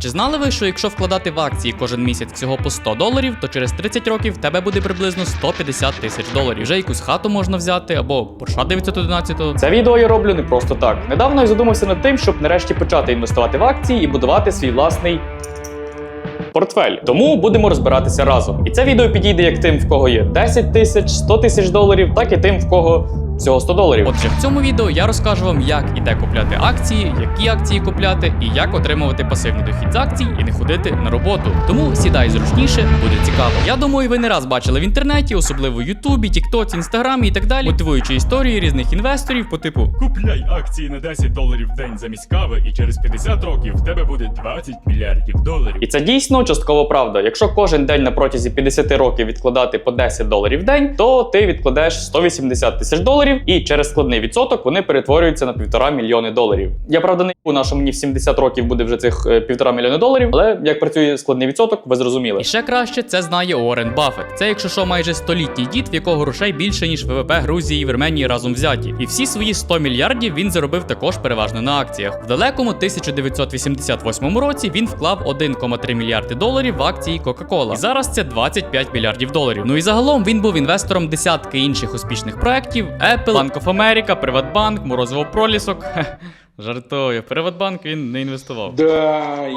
Чи знали ви, що якщо вкладати в акції кожен місяць всього по 100 доларів, то через 30 років в тебе буде приблизно 150 тисяч доларів. Вже якусь хату можна взяти або Porsche 911. Це відео я роблю не просто так. Недавно я задумався над тим, щоб нарешті почати інвестувати в акції і будувати свій власний. Портфель, тому будемо розбиратися разом. І це відео підійде як тим, в кого є 10 тисяч, 100 тисяч доларів, так і тим, в кого всього 100 доларів. Отже, в цьому відео я розкажу вам, як і де купляти акції, які акції купляти, і як отримувати пасивний дохід з акцій і не ходити на роботу. Тому сідай зручніше, буде цікаво. Я думаю, ви не раз бачили в інтернеті, особливо в Ютубі, Тіктоці, Інстаграмі і так далі, мотивуючі історії різних інвесторів по типу Купляй акції на 10 доларів в день замість кави, і через 50 років в тебе буде 20 мільярдів доларів. І це дійсно частково правда. Якщо кожен день на протязі 50 років відкладати по 10 доларів в день, то ти відкладеш 180 тисяч доларів, і через складний відсоток вони перетворюються на півтора мільйони доларів. Я правда не на що мені в 70 років буде вже цих е, півтора мільйони доларів, але як працює складний відсоток, ви зрозуміли. І ще краще це знає Уоррен Баффет. Це, якщо що, майже столітній дід, в якого грошей більше ніж ВВП Грузії і Вірменії разом взяті. І всі свої 100 мільярдів він заробив також переважно на акціях. В далекому 1988 році він вклав 1,3 мільярди доларів в акції. І зараз це 25 мільярдів доларів. Ну і загалом він був інвестором десятки інших успішних проєктів: Apple, Bank of Приватбанк, Морозово Пролісок. Жартую, в Приватбанк він не інвестував. Да,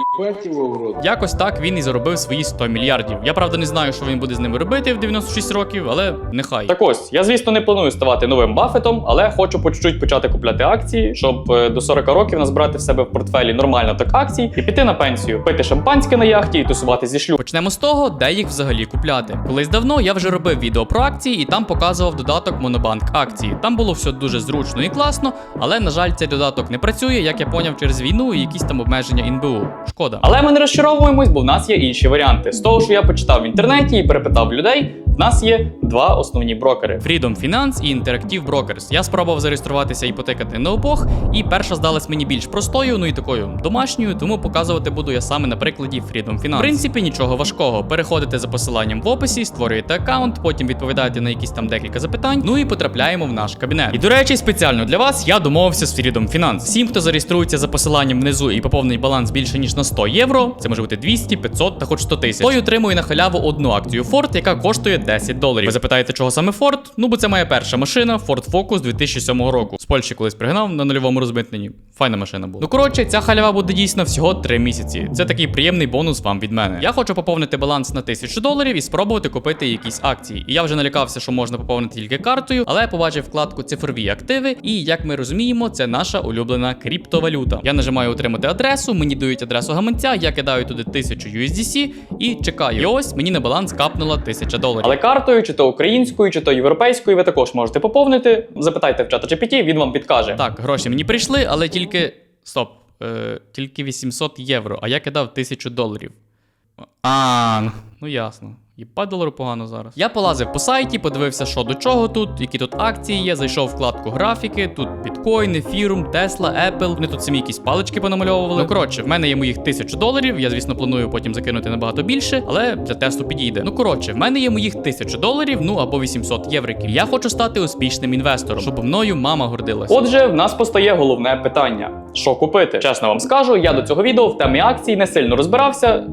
его в рот. Якось так він і заробив свої 100 мільярдів. Я правда не знаю, що він буде з ними робити в 96 років, але нехай. Так ось, я звісно не планую ставати новим Баффетом, але хочу по чуть-чуть почати купляти акції, щоб е, до 40 років назбирати в себе в портфелі нормально так акцій і піти на пенсію, пити шампанське на яхті і тусувати зі шлюб. Почнемо з того, де їх взагалі купляти. Колись давно я вже робив відео про акції і там показував додаток Монобанк акції. Там було все дуже зручно і класно, але на жаль, цей додаток не працює, як я поняв через війну і якісь там обмеження НБУ. Шкода. Але ми не розчаровуємось, бо в нас є інші варіанти. З того, що я почитав в інтернеті і перепитав людей, в нас є два основні брокери. Freedom Finance і Interactive Brokers. Я спробував зареєструватися і потикати на обох, і перша здалась мені більш простою, ну і такою домашньою, тому показувати буду я саме на прикладі Freedom Finance. В принципі, нічого важкого. Переходите за посиланням в описі, створюєте аккаунт, потім відповідаєте на якісь там декілька запитань, ну і потрапляємо в наш кабінет. І до речі, спеціально для вас я домовився з Freedom Finance. Всім, хто зареєструється за посиланням внизу і поповнить баланс більше ніж на 100 євро, це може бути 200, 500 та хоч 100 тисяч. Той отримує на халяву одну акцію Ford, яка коштує 10 доларів. Ви запитаєте, чого саме Ford? Ну, бо це моя перша машина, Ford Focus 2007 року. З Польщі колись пригнав на нульовому розмитненні. Файна машина була. Ну коротше, ця халява буде дійсно всього 3 місяці. Це такий приємний бонус вам від мене. Я хочу поповнити баланс на 1000 доларів і спробувати купити якісь акції. І я вже налякався, що можна поповнити тільки картою, але я побачив вкладку цифрові активи, і як ми розуміємо, це наша улюблена криптовалюта. Я нажимаю отримати адресу, мені дають адресу гаманця, я кидаю туди 1000 USDC і чекаю. І ось мені на баланс капнула 1000 доларів. Але картою, чи то українською, чи то європейською, ви також можете поповнити. Запитайте в чата GPT, він вам підкаже. Так, гроші мені прийшли, але тільки. Стоп. Е, тільки 800 євро, а я кидав 1000 доларів. А, ну ясно. Єпа долару погано зараз. Я полазив по сайті, подивився, що до чого тут, які тут акції є, зайшов в вкладку графіки, тут біткоін, ефірум, Тесла, Apple. Вони тут самі якісь палички понамальовували. Ну коротше, в мене є моїх 1000 доларів. Я, звісно, планую потім закинути набагато більше, але для тесту підійде. Ну коротше, в мене є моїх 1000 доларів, ну або 800 євриків. Я хочу стати успішним інвестором, щоб мною мама гордилася. Отже, в нас постає головне питання: що купити? Чесно вам скажу, я до цього відео в темі акцій не сильно розбирався.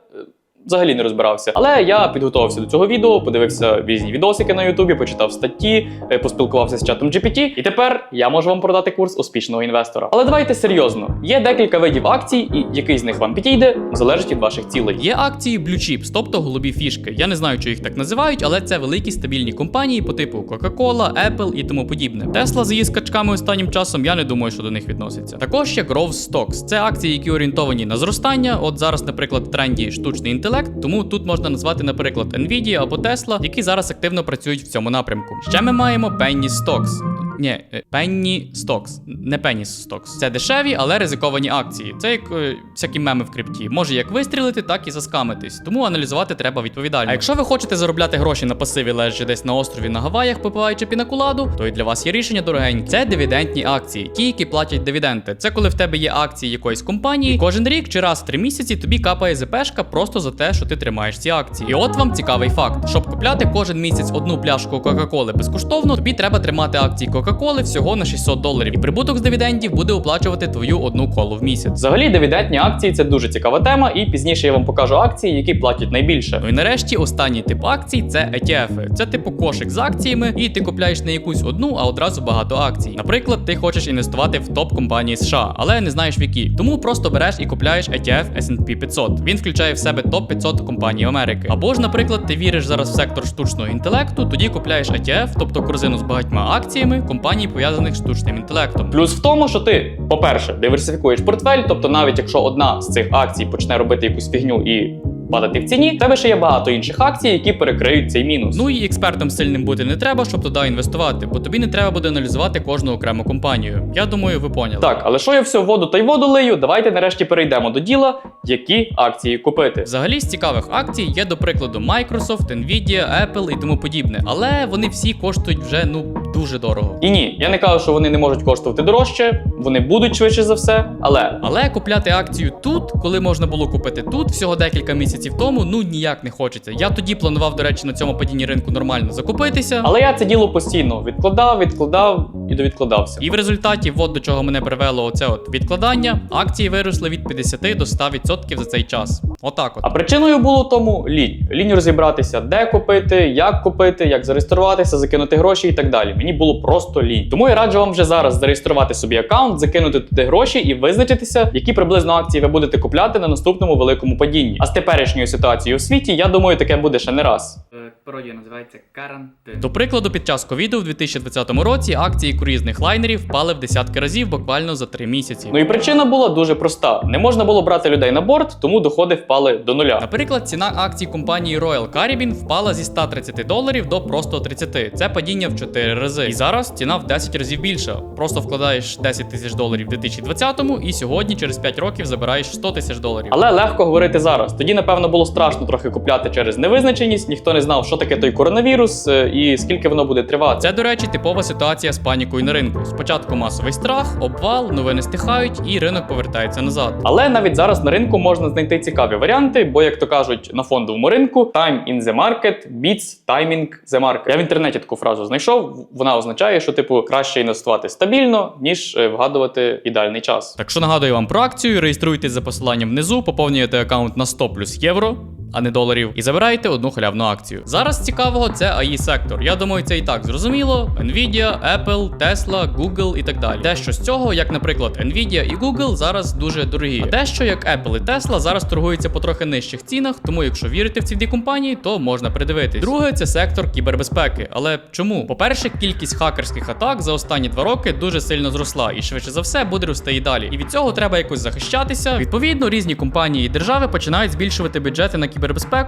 Взагалі не розбирався, але я підготувався до цього відео, подивився різні відосики на Ютубі, почитав статті, е, поспілкувався з чатом GPT, і тепер я можу вам продати курс успішного інвестора. Але давайте серйозно: є декілька видів акцій, і який з них вам підійде, залежить від ваших цілей. Є акції Blue Chips, тобто голубі фішки. Я не знаю, чи їх так називають, але це великі стабільні компанії по типу Coca-Cola, Apple і тому подібне. Tesla з її скачками останнім часом я не думаю, що до них відноситься. Також є Growth Stocks. Це акції, які орієнтовані на зростання. От зараз, наприклад, тренді штучний інтелект, тому тут можна назвати, наприклад, Nvidia або Tesla, які зараз активно працюють в цьому напрямку. Ще ми маємо Penny Stocks. Ні, е, Penny Stocks, не Penny Stocks. Це дешеві, але ризиковані акції. Це як е, всякі меми в крипті. Може як вистрілити, так і заскамитись. Тому аналізувати треба відповідально. А якщо ви хочете заробляти гроші на пасиві, лежачи десь на острові на Гаваях, попиваючи пінакуладу, то і для вас є рішення дорогенькі. Це дивідендні акції, ті, які платять дивіденди. Це коли в тебе є акції якоїсь компанії, і кожен рік чи раз в три місяці тобі капає ЗПшка просто за те, що ти тримаєш ці акції. І от вам цікавий факт: щоб купляти кожен місяць одну пляшку Кока-Коли безкоштовно, тобі треба тримати акції Coca-Cola Кока-Коли всього на 600 доларів, і прибуток з дивідендів буде оплачувати твою одну колу в місяць. Взагалі, дивідендні акції це дуже цікава тема, і пізніше я вам покажу акції, які платять найбільше. Ну і нарешті останній тип акцій це ETF. Це типу кошик з акціями, і ти купляєш не якусь одну, а одразу багато акцій. Наприклад, ти хочеш інвестувати в топ компанії США, але не знаєш в які. Тому просто береш і купляєш ETF S&P 500. Він включає в себе топ 500 компаній Америки. Або ж, наприклад, ти віриш зараз в сектор штучного інтелекту, тоді купляєш ETF, тобто корзину з багатьма акціями компаній, пов'язаних з штучним інтелектом. Плюс в тому, що ти, по-перше, диверсифікуєш портфель, тобто навіть якщо одна з цих акцій почне робити якусь фігню і падати в ціні, в тебе ще є багато інших акцій, які перекриють цей мінус. Ну і експертом сильним бути не треба, щоб туди інвестувати, бо тобі не треба буде аналізувати кожну окрему компанію. Я думаю, ви поняли. Так, але що я все воду та й воду лию? Давайте нарешті перейдемо до діла, які акції купити. Взагалі з цікавих акцій є, до прикладу, Microsoft, Nvidia, Apple і тому подібне, але вони всі коштують вже ну дуже дорого. І ні, я не кажу, що вони не можуть коштувати дорожче, вони будуть швидше за все, але Але купляти акцію тут, коли можна було купити тут всього декілька місяців тому, ну ніяк не хочеться. Я тоді планував, до речі, на цьому падінні ринку нормально закупитися. але я це діло постійно відкладав, відкладав і довідкладався. І в результаті, от до чого мене привело оце от відкладання, акції виросли від 50 до 100% за цей час. Отак от. А причиною було тому лінь. Лінь розібратися, де купити, як купити, як зареєструватися, закинути гроші і так далі. Мені було просто лінь. Тому я раджу вам вже зараз зареєструвати собі аккаунт, закинути туди гроші і визначитися, які приблизно акції ви будете купляти на наступному великому падінні. А з теперішньою ситуацією у світі, я думаю, таке буде ще не раз. Пародія називається карантин. До прикладу, під час ковіду в 2020 році акції круїзних лайнерів впали в десятки разів буквально за три місяці. Ну і причина була дуже проста: не можна було брати людей на борт, тому доходи впали до нуля. Наприклад, ціна акцій компанії Royal Caribbean впала зі 130 доларів до просто 30. Це падіння в 4 рази. І зараз ціна в 10 разів більша. Просто вкладаєш 10 тисяч доларів в 2020-му і сьогодні, через 5 років, забираєш 100 тисяч доларів. Але легко говорити зараз. Тоді, напевно, було страшно трохи купляти через невизначеність. Ніхто не знав, що таке той коронавірус е, і скільки воно буде тривати. Це, до речі, типова ситуація з панікою на ринку. Спочатку масовий страх, обвал, новини стихають, і ринок повертається назад. Але навіть зараз на ринку можна знайти цікаві варіанти, бо, як то кажуть, на фондовому ринку time in the market beats timing the market. Я в інтернеті таку фразу знайшов. Вона означає, що типу краще інвестувати стабільно, ніж е, вгадувати ідеальний час. Так що нагадую вам про акцію, реєструйтесь за посиланням внизу, поповнюєте аккаунт на 100 плюс євро. А не доларів, і забираєте одну халявну акцію. Зараз цікавого це AI сектор. Я думаю, це і так зрозуміло. Nvidia, Apple, Tesla, Google і так далі. Дещо з цього, як, наприклад, Nvidia і Google, зараз дуже дорогі. А дещо, як Apple і Tesla, зараз торгуються по трохи нижчих цінах, тому якщо вірите в ці дві компанії, то можна придивитись. Друге, це сектор кібербезпеки. Але чому? По-перше, кількість хакерських атак за останні два роки дуже сильно зросла, і швидше за все буде рости і далі. І від цього треба якось захищатися. Відповідно, різні компанії і держави починають збільшувати бюджети на кібербезпеку,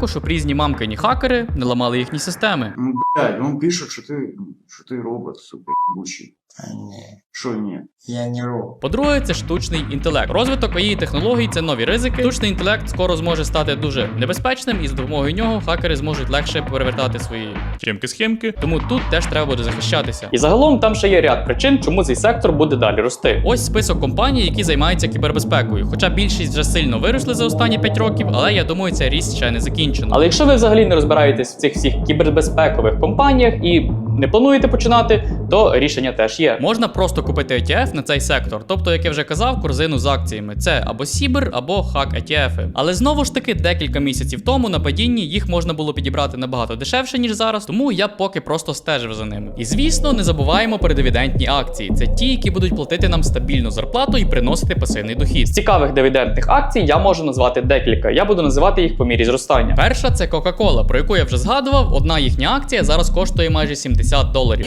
щоб різні мамкині хакери не ламали їхні системи. Ну, блядь, он пишет, что ти что ти робот, сука, ебучий. А Что нет? я не робот. По-друге, це штучний інтелект. Розвиток AI технологій це нові ризики. Штучний інтелект скоро зможе стати дуже небезпечним, і за допомогою нього хакери зможуть легше перевертати свої схемки-схемки. Тому тут теж треба буде захищатися. І загалом там ще є ряд причин, чому цей сектор буде далі рости. Ось список компаній, які займаються кібербезпекою. Хоча більшість вже сильно виросли за останні 5 років, але я думаю, цей ріст ще не закінчено. Але якщо ви взагалі не розбираєтесь в цих всіх кібербезпекових компаніях і не плануєте починати, то рішення теж є. Можна просто купити ETF на цей сектор, тобто, як я вже казав, корзину з акціями. Це або Сібер, або хак ETF. Але знову ж таки, декілька місяців тому на падінні їх можна було підібрати набагато дешевше, ніж зараз, тому я поки просто стежив за ними. І звісно, не забуваємо про дивідендні акції. Це ті, які будуть платити нам стабільну зарплату і приносити пасивний дохід. З цікавих дивідендних акцій я можу назвати декілька. Я буду називати їх по мірі зростання. Перша це Coca-Cola, про яку я вже згадував. Одна їхня акція зараз коштує майже 70 доларів.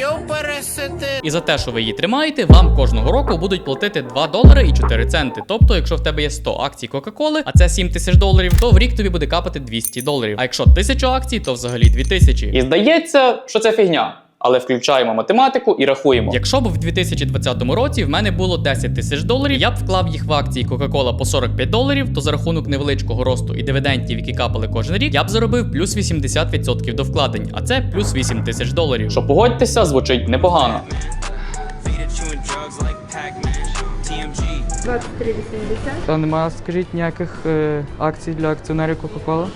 І за те, що ви її тримаєте, вам кожного року будуть платити 2 долари і 4 центи. Тобто, якщо в тебе є 100 акцій Coca-Cola, а це 7 тисяч доларів, то в рік тобі буде капати 200 доларів. А якщо 1000 акцій, то взагалі 2000. І здається, що це фігня. Але включаємо математику і рахуємо. Якщо б в 2020 році в мене було 10 тисяч доларів, я б вклав їх в акції Coca-Cola по 45 доларів, то за рахунок невеличкого росту і дивідендів, які капали кожен рік, я б заробив плюс 80% до вкладень, а це плюс 8 тисяч доларів. Що погодьтеся, звучить непогано. 2380. Та немає, скажіть, ніяких е, акцій для акціонерів Coca-Cola?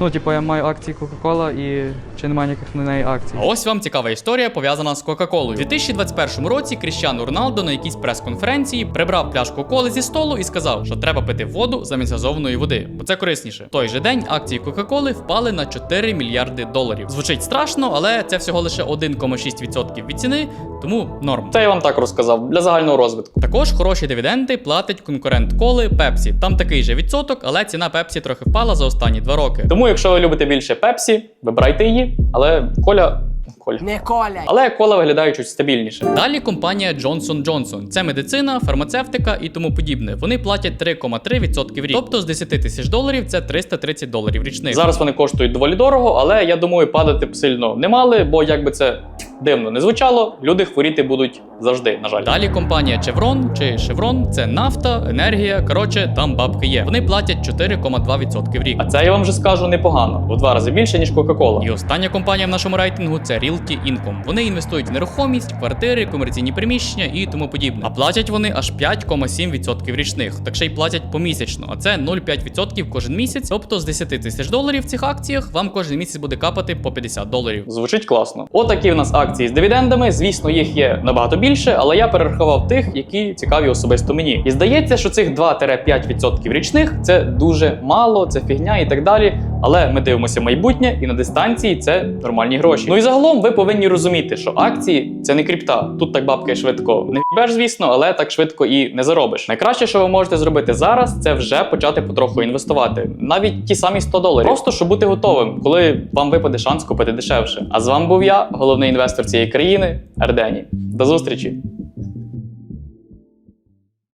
Ну, типу, я маю акції Coca-Cola і чи немає ніяких на неї акцій. А ось вам цікава історія пов'язана з Кока-Колою. У 2021 році Кріщану Роналдо на якійсь прес-конференції прибрав пляшку коли зі столу і сказав, що треба пити воду замість газованої води, бо це корисніше. В той же день акції Кока-Коли впали на 4 мільярди доларів. Звучить страшно, але це всього лише 1,6% від ціни, тому норм. Це я вам так розказав для загального розвитку. Також хороші дивіденди платить конкурент коли Пепсі. Там такий же відсоток, але ціна Пепсі трохи впала за останні два роки. Тому, якщо ви любите більше Пепсі, вибирайте її, але коля. Коля. Не коля. Але кола виглядають чуть стабільніше. Далі компанія Johnson Johnson. Це медицина, фармацевтика і тому подібне. Вони платять 3,3% в рік. Тобто з 10 тисяч доларів це 330 доларів річних. Зараз вони коштують доволі дорого, але я думаю, падати б сильно не мали, бо якби це дивно не звучало, люди хворіти будуть завжди, на жаль. Далі компанія Chevron чи Chevron – це нафта, енергія. Коротше, там бабки є. Вони платять 4,2% в рік. А це я вам вже скажу непогано, у два рази більше, ніж Кока-Кола. І остання компанія в нашому рейтингу це Realty Income. Вони інвестують в нерухомість, квартири, комерційні приміщення і тому подібне. А платять вони аж 5,7% річних. Так ще й платять помісячно, а це 0,5% кожен місяць. Тобто з 10 тисяч доларів в цих акціях вам кожен місяць буде капати по 50 доларів. Звучить класно. Отакі в нас акції з дивідендами. Звісно, їх є набагато більше, але я перерахував тих, які цікаві особисто мені. І здається, що цих 2-5% річних це дуже мало, це фігня і так далі. Але ми дивимося майбутнє, і на дистанції це нормальні гроші. Ну і загалом ви повинні розуміти, що акції це не крипта. Тут так бабки швидко не вбеш, звісно, але так швидко і не заробиш. Найкраще, що ви можете зробити зараз, це вже почати потроху інвестувати. Навіть ті самі 100 доларів. Просто щоб бути готовим, коли вам випаде шанс купити дешевше. А з вами був я, головний інвестор цієї країни, Ардені. До зустрічі!